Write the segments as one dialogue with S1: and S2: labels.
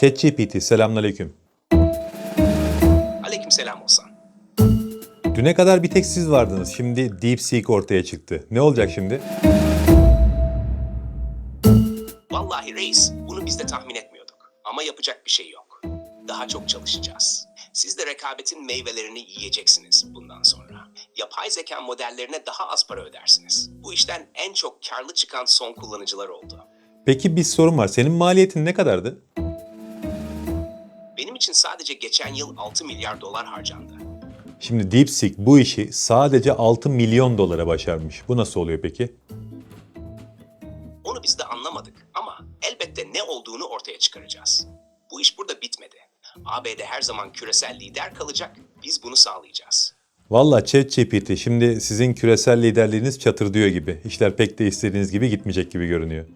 S1: ChatGPT selamünaleyküm.
S2: Aleykümselam olsan.
S1: Düne kadar bir tek siz vardınız. Şimdi DeepSeek ortaya çıktı. Ne olacak şimdi?
S2: Vallahi reis, bunu biz de tahmin etmiyorduk. Ama yapacak bir şey yok. Daha çok çalışacağız. Siz de rekabetin meyvelerini yiyeceksiniz bundan sonra. Yapay zeka modellerine daha az para ödersiniz. Bu işten en çok karlı çıkan son kullanıcılar oldu.
S1: Peki bir sorun var. Senin maliyetin ne kadardı?
S2: İçin sadece geçen yıl 6 milyar dolar harcandı.
S1: Şimdi DeepSeek bu işi sadece 6 milyon dolara başarmış. Bu nasıl oluyor peki?
S2: Onu biz de anlamadık ama elbette ne olduğunu ortaya çıkaracağız. Bu iş burada bitmedi. ABD her zaman küresel lider kalacak, biz bunu sağlayacağız.
S1: Valla ChatGPT şimdi sizin küresel liderliğiniz çatır diyor gibi. İşler pek de istediğiniz gibi gitmeyecek gibi görünüyor.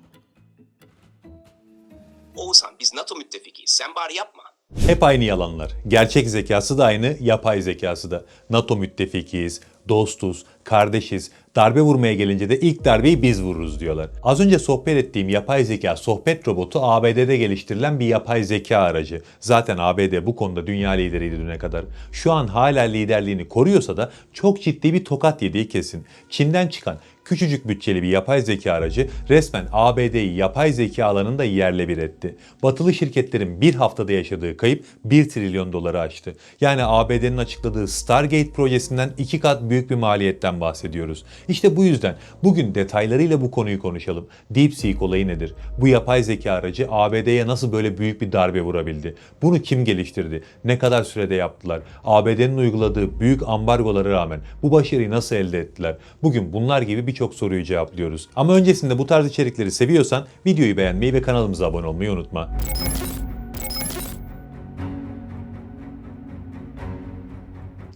S2: Oğuzhan biz NATO müttefikiyiz, sen bari yapma.
S1: Hep aynı yalanlar. Gerçek zekası da aynı, yapay zekası da. NATO müttefikiyiz, dostuz, kardeşiz. Darbe vurmaya gelince de ilk darbeyi biz vururuz diyorlar. Az önce sohbet ettiğim yapay zeka sohbet robotu ABD'de geliştirilen bir yapay zeka aracı. Zaten ABD bu konuda dünya lideriydi düne kadar. Şu an hala liderliğini koruyorsa da çok ciddi bir tokat yediği kesin. Çin'den çıkan küçücük bütçeli bir yapay zeka aracı resmen ABD'yi yapay zeka alanında yerle bir etti. Batılı şirketlerin bir haftada yaşadığı kayıp 1 trilyon doları aştı. Yani ABD'nin açıkladığı Stargate projesinden iki kat büyük bir maliyetten bahsediyoruz. İşte bu yüzden bugün detaylarıyla bu konuyu konuşalım. DeepSeek olayı nedir? Bu yapay zeka aracı ABD'ye nasıl böyle büyük bir darbe vurabildi? Bunu kim geliştirdi? Ne kadar sürede yaptılar? ABD'nin uyguladığı büyük ambargolara rağmen bu başarıyı nasıl elde ettiler? Bugün bunlar gibi birçok soruyu cevaplıyoruz. Ama öncesinde bu tarz içerikleri seviyorsan videoyu beğenmeyi ve kanalımıza abone olmayı unutma.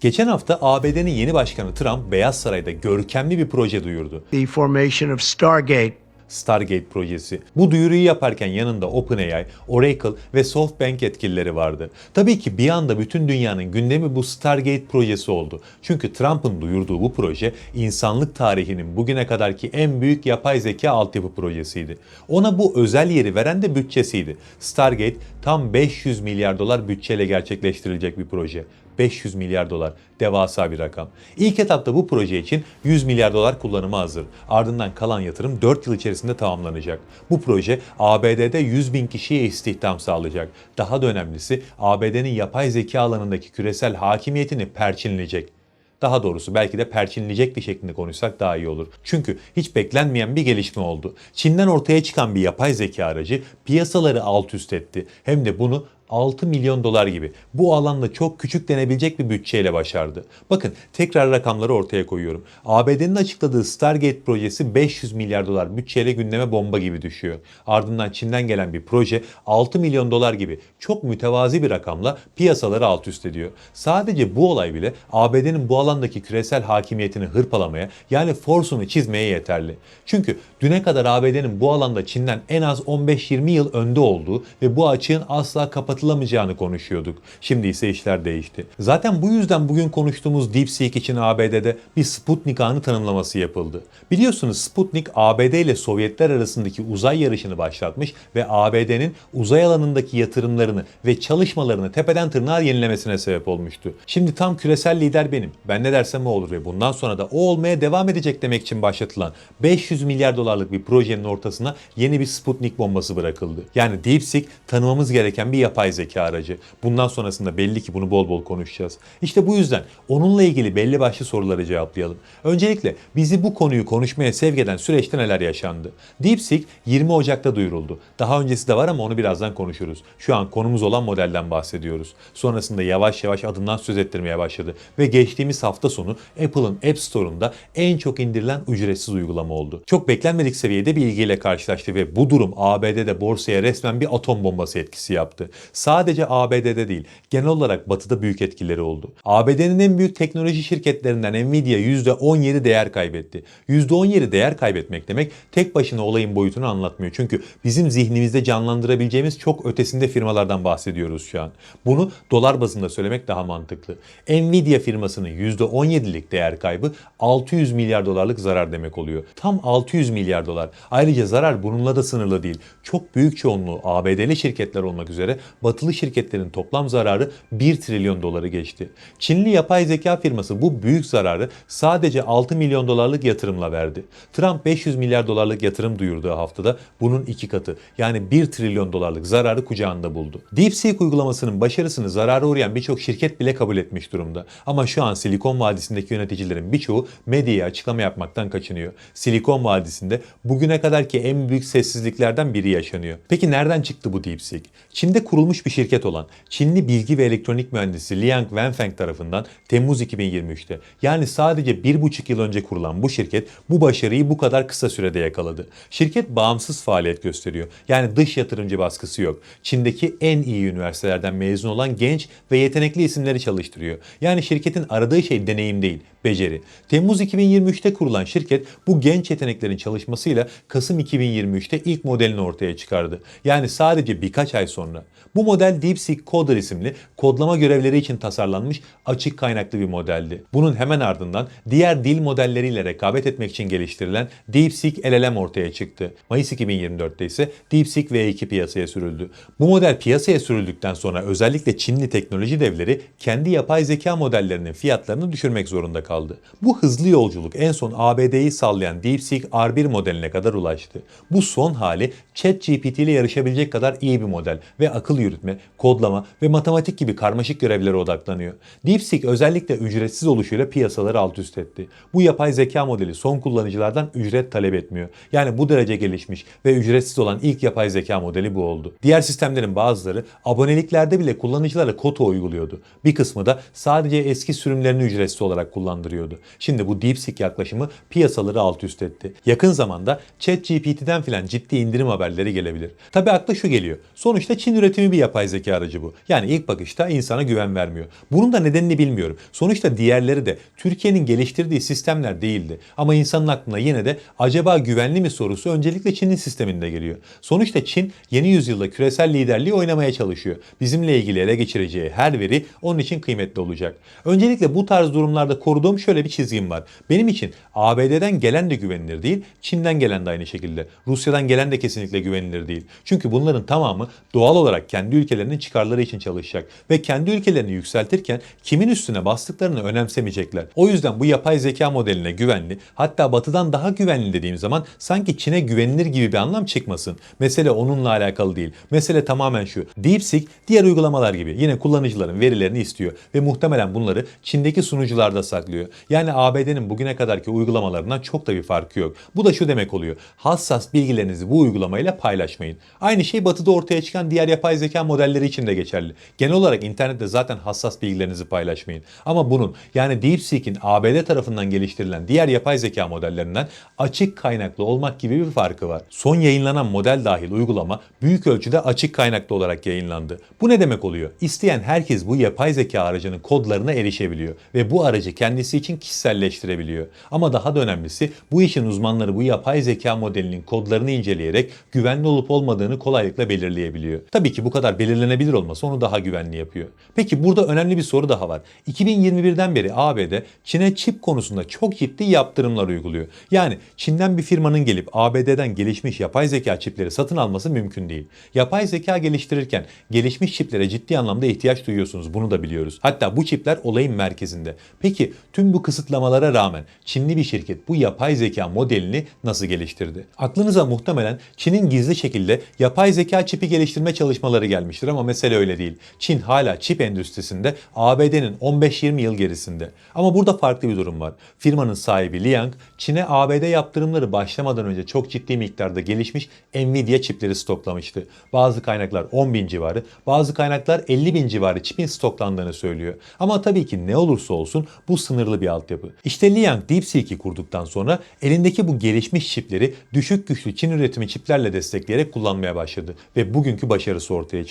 S1: Geçen hafta ABD'nin yeni başkanı Trump Beyaz Saray'da görkemli bir proje duyurdu.
S3: the formation of Stargate
S1: Stargate projesi. Bu duyuruyu yaparken yanında OpenAI, Oracle ve SoftBank yetkilileri vardı. Tabii ki bir anda bütün dünyanın gündemi bu Stargate projesi oldu. Çünkü Trump'ın duyurduğu bu proje insanlık tarihinin bugüne kadarki en büyük yapay zeka altyapı projesiydi. Ona bu özel yeri veren de bütçesiydi. Stargate tam 500 milyar dolar bütçeyle gerçekleştirilecek bir proje. 500 milyar dolar. Devasa bir rakam. İlk etapta bu proje için 100 milyar dolar kullanıma hazır. Ardından kalan yatırım 4 yıl içerisinde tamamlanacak. Bu proje ABD'de 100 bin kişiye istihdam sağlayacak. Daha da önemlisi ABD'nin yapay zeka alanındaki küresel hakimiyetini perçinleyecek. Daha doğrusu belki de perçinleyecekti şeklinde konuşsak daha iyi olur. Çünkü hiç beklenmeyen bir gelişme oldu. Çin'den ortaya çıkan bir yapay zeka aracı piyasaları alt üst etti. Hem de bunu 6 milyon dolar gibi bu alanda çok küçük denebilecek bir bütçeyle başardı. Bakın tekrar rakamları ortaya koyuyorum. ABD'nin açıkladığı Stargate projesi 500 milyar dolar bütçeyle gündeme bomba gibi düşüyor. Ardından Çin'den gelen bir proje 6 milyon dolar gibi çok mütevazi bir rakamla piyasaları alt üst ediyor. Sadece bu olay bile ABD'nin bu alandaki küresel hakimiyetini hırpalamaya yani forsunu çizmeye yeterli. Çünkü düne kadar ABD'nin bu alanda Çin'den en az 15-20 yıl önde olduğu ve bu açığın asla kapatılamayacağını konuşuyorduk. Şimdi ise işler değişti. Zaten bu yüzden bugün konuştuğumuz DeepSeek için ABD'de bir Sputnik anı tanımlaması yapıldı. Biliyorsunuz Sputnik ABD ile Sovyetler arasındaki uzay yarışını başlatmış ve ABD'nin uzay alanındaki yatırımlarını ve çalışmalarını tepeden tırnağa yenilemesine sebep olmuştu. Şimdi tam küresel lider benim. Ben ne dersem o olur ve bundan sonra da o olmaya devam edecek demek için başlatılan 500 milyar dolarlık bir projenin ortasına yeni bir Sputnik bombası bırakıldı. Yani DeepSeek tanımamız gereken bir yapay zeka aracı. Bundan sonrasında belli ki bunu bol bol konuşacağız. İşte bu yüzden onunla ilgili belli başlı soruları cevaplayalım. Öncelikle bizi bu konuyu konuşmaya sevk eden süreçte neler yaşandı? DeepSeek 20 Ocak'ta duyuruldu. Daha öncesi de var ama onu birazdan konuşuruz. Şu an konumuz olan modelden bahsediyoruz. Sonrasında yavaş yavaş adından söz ettirmeye başladı ve geçtiğimiz hafta sonu Apple'ın App Store'unda en çok indirilen ücretsiz uygulama oldu. Çok beklenmedik seviyede bir ilgiyle karşılaştı ve bu durum ABD'de borsaya resmen bir atom bombası etkisi yaptı. Sadece ABD'de değil, genel olarak batıda büyük etkileri oldu. ABD'nin en büyük teknoloji şirketlerinden Nvidia %17 değer kaybetti. %17 değer kaybetmek demek tek başına olayın boyutunu anlatmıyor. Çünkü bizim zihnimizde canlandırabileceğimiz çok ötesinde firmalardan bahsediyoruz şu an. Bunu dolar bazında söylemek daha mantıklı. Nvidia firmasının %17'lik değer kaybı 600 milyar dolarlık zarar demek oluyor. Tam 600 milyar dolar. Ayrıca zarar bununla da sınırlı değil. Çok büyük çoğunluğu ABD'li şirketler olmak üzere batılı şirketlerin toplam zararı 1 trilyon doları geçti. Çinli yapay zeka firması bu büyük zararı sadece 6 milyon dolarlık yatırımla verdi. Trump 500 milyar dolarlık yatırım duyurduğu haftada bunun iki katı yani 1 trilyon dolarlık zararı kucağında buldu. DeepSeek uygulamasının başarısını zarara uğrayan birçok şirket bile kabul etmiş durumda. Ama şu an Silikon Vadisi'ndeki yöneticilerin birçoğu medyaya açıklama yapmaktan kaçınıyor. Silikon Vadisi'nde bugüne kadarki en büyük sessizliklerden biri yaşanıyor. Peki nereden çıktı bu DeepSeek? Çin'de kurulmuş bir şirket olan Çinli bilgi ve elektronik mühendisi Liang Wenfeng tarafından Temmuz 2023'te yani sadece bir buçuk yıl önce kurulan bu şirket bu başarıyı bu kadar kısa sürede yakaladı. Şirket bağımsız faaliyet gösteriyor. Yani dış yatırımcı baskısı yok. Çin'deki en iyi üniversitelerden mezun olan genç ve yetenekli isimleri çalıştırıyor. Yani şirketin aradığı şey deneyim değil, beceri. Temmuz 2023'te kurulan şirket bu genç yeteneklerin çalışmasıyla Kasım 2023'te ilk modelini ortaya çıkardı. Yani sadece birkaç ay sonra. Bu model DeepSeek Coder isimli kodlama görevleri için tasarlanmış açık kaynaklı bir modeldi. Bunun hemen ardından diğer dil modelleriyle rekabet etmek için geliştirilen DeepSeek LLM ortaya çıktı. Mayıs 2024'te ise DeepSeek V2 piyasaya sürüldü. Bu model piyasaya sürüldükten sonra özellikle Çinli teknoloji devleri kendi yapay zeka modellerinin fiyatlarını düşürmek zorunda kaldı. Bu hızlı yolculuk en son ABD'yi sallayan DeepSeek R1 modeline kadar ulaştı. Bu son hali ChatGPT ile yarışabilecek kadar iyi bir model ve akıl yürütme, kodlama ve matematik gibi karmaşık görevlere odaklanıyor. DeepSeek özellikle ücretsiz oluşuyla piyasaları alt üst etti. Bu yapay zeka modeli son kullanıcılardan ücret talep etmiyor. Yani bu derece gelişmiş ve ücretsiz olan ilk yapay zeka modeli bu oldu. Diğer sistemlerin bazıları aboneliklerde bile kullanıcılara kota uyguluyordu. Bir kısmı da sadece eski sürümlerini ücretsiz olarak kullandırıyordu. Şimdi bu DeepSeek yaklaşımı piyasaları alt üst etti. Yakın zamanda ChatGPT'den filan ciddi indirim haberleri gelebilir. Tabi akla şu geliyor. Sonuçta Çin üretimi bir yapay zeka aracı bu. Yani ilk bakışta insana güven vermiyor. Bunun da nedenini bilmiyorum. Sonuçta diğerleri de Türkiye'nin geliştirdiği sistemler değildi. Ama insanın aklına yine de acaba güvenli mi sorusu öncelikle Çin'in sisteminde geliyor. Sonuçta Çin yeni yüzyılda küresel liderliği oynamaya çalışıyor. Bizimle ilgili ele geçireceği her veri onun için kıymetli olacak. Öncelikle bu tarz durumlarda koruduğum şöyle bir çizgim var. Benim için ABD'den gelen de güvenilir değil, Çin'den gelen de aynı şekilde. Rusya'dan gelen de kesinlikle güvenilir değil. Çünkü bunların tamamı doğal olarak kendi ülkelerinin çıkarları için çalışacak ve kendi ülkelerini yükseltirken kimin üstüne bastıklarını önemsemeyecekler. O yüzden bu yapay zeka modeline güvenli, hatta batıdan daha güvenli dediğim zaman sanki Çin'e güvenilir gibi bir anlam çıkmasın. Mesele onunla alakalı değil. Mesele tamamen şu. DeepSeek diğer uygulamalar gibi yine kullanıcıların verilerini istiyor ve muhtemelen bunları Çin'deki sunucularda saklıyor. Yani ABD'nin bugüne kadarki uygulamalarından çok da bir farkı yok. Bu da şu demek oluyor. Hassas bilgilerinizi bu uygulamayla paylaşmayın. Aynı şey batıda ortaya çıkan diğer yapay zeka modelleri için de geçerli. Genel olarak internette zaten hassas bilgilerinizi paylaşmayın. Ama bunun yani DeepSeek'in ABD tarafından geliştirilen diğer yapay zeka modellerinden açık kaynaklı olmak gibi bir farkı var. Son yayınlanan model dahil uygulama büyük ölçüde açık kaynaklı olarak yayınlandı. Bu ne demek oluyor? İsteyen herkes bu yapay zeka aracının kodlarına erişebiliyor ve bu aracı kendisi için kişiselleştirebiliyor. Ama daha da önemlisi bu işin uzmanları bu yapay zeka modelinin kodlarını inceleyerek güvenli olup olmadığını kolaylıkla belirleyebiliyor. Tabii ki bu kadar belirlenebilir olması onu daha güvenli yapıyor. Peki burada önemli bir soru daha var. 2021'den beri ABD Çin'e çip konusunda çok ciddi yaptırımlar uyguluyor. Yani Çin'den bir firmanın gelip ABD'den gelişmiş yapay zeka çipleri satın alması mümkün değil. Yapay zeka geliştirirken gelişmiş çiplere ciddi anlamda ihtiyaç duyuyorsunuz. Bunu da biliyoruz. Hatta bu çipler olayın merkezinde. Peki tüm bu kısıtlamalara rağmen Çinli bir şirket bu yapay zeka modelini nasıl geliştirdi? Aklınıza muhtemelen Çin'in gizli şekilde yapay zeka çipi geliştirme çalışmaları gelmiştir ama mesele öyle değil. Çin hala çip endüstrisinde ABD'nin 15-20 yıl gerisinde. Ama burada farklı bir durum var. Firmanın sahibi Liang, Çin'e ABD yaptırımları başlamadan önce çok ciddi miktarda gelişmiş Nvidia çipleri stoklamıştı. Bazı kaynaklar 10 bin civarı, bazı kaynaklar 50 bin civarı çipin stoklandığını söylüyor. Ama tabii ki ne olursa olsun bu sınırlı bir altyapı. İşte Liang DeepSeek'i kurduktan sonra elindeki bu gelişmiş çipleri düşük güçlü Çin üretimi çiplerle destekleyerek kullanmaya başladı ve bugünkü başarısı ortaya çıktı.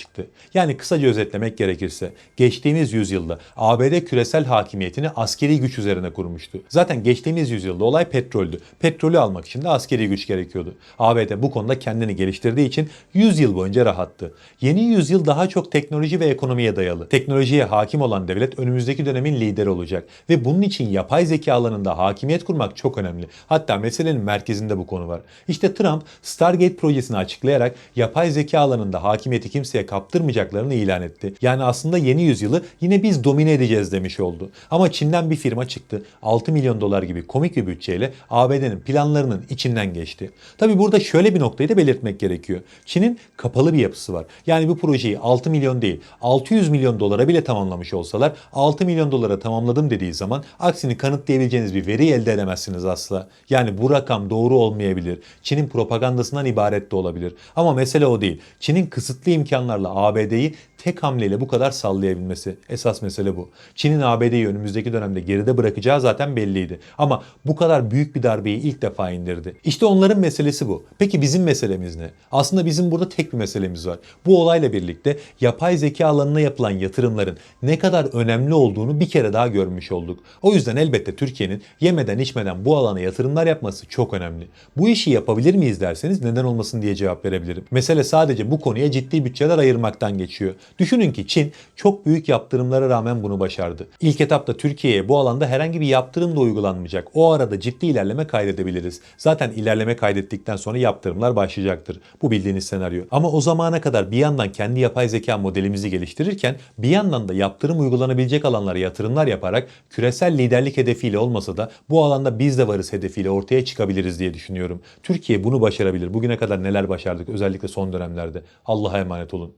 S1: Yani kısaca özetlemek gerekirse geçtiğimiz yüzyılda ABD küresel hakimiyetini askeri güç üzerine kurmuştu. Zaten geçtiğimiz yüzyılda olay petroldü. Petrolü almak için de askeri güç gerekiyordu. ABD bu konuda kendini geliştirdiği için 100 yıl boyunca rahattı. Yeni yüzyıl daha çok teknoloji ve ekonomiye dayalı. Teknolojiye hakim olan devlet önümüzdeki dönemin lideri olacak ve bunun için yapay zeka alanında hakimiyet kurmak çok önemli. Hatta meselenin merkezinde bu konu var. İşte Trump Stargate projesini açıklayarak yapay zeka alanında hakimiyeti kimseye kaptırmayacaklarını ilan etti. Yani aslında yeni yüzyılı yine biz domine edeceğiz demiş oldu. Ama Çin'den bir firma çıktı. 6 milyon dolar gibi komik bir bütçeyle ABD'nin planlarının içinden geçti. Tabi burada şöyle bir noktayı da belirtmek gerekiyor. Çin'in kapalı bir yapısı var. Yani bu projeyi 6 milyon değil 600 milyon dolara bile tamamlamış olsalar 6 milyon dolara tamamladım dediği zaman aksini kanıtlayabileceğiniz bir veri elde edemezsiniz asla. Yani bu rakam doğru olmayabilir. Çin'in propagandasından ibaret de olabilir. Ama mesele o değil. Çin'in kısıtlı imkanlarla ABD'yi tek hamleyle bu kadar sallayabilmesi. Esas mesele bu. Çin'in ABD'yi önümüzdeki dönemde geride bırakacağı zaten belliydi. Ama bu kadar büyük bir darbeyi ilk defa indirdi. İşte onların meselesi bu. Peki bizim meselemiz ne? Aslında bizim burada tek bir meselemiz var. Bu olayla birlikte yapay zeka alanına yapılan yatırımların ne kadar önemli olduğunu bir kere daha görmüş olduk. O yüzden elbette Türkiye'nin yemeden içmeden bu alana yatırımlar yapması çok önemli. Bu işi yapabilir miyiz derseniz neden olmasın diye cevap verebilirim. Mesele sadece bu konuya ciddi bütçeler ayırmaktan geçiyor. Düşünün ki Çin çok büyük yaptırımlara rağmen bunu başardı. İlk etapta Türkiye'ye bu alanda herhangi bir yaptırım da uygulanmayacak. O arada ciddi ilerleme kaydedebiliriz. Zaten ilerleme kaydettikten sonra yaptırımlar başlayacaktır. Bu bildiğiniz senaryo. Ama o zamana kadar bir yandan kendi yapay zeka modelimizi geliştirirken bir yandan da yaptırım uygulanabilecek alanlara yatırımlar yaparak küresel liderlik hedefiyle olmasa da bu alanda biz de varız hedefiyle ortaya çıkabiliriz diye düşünüyorum. Türkiye bunu başarabilir. Bugüne kadar neler başardık özellikle son dönemlerde. Allah'a emanet olun.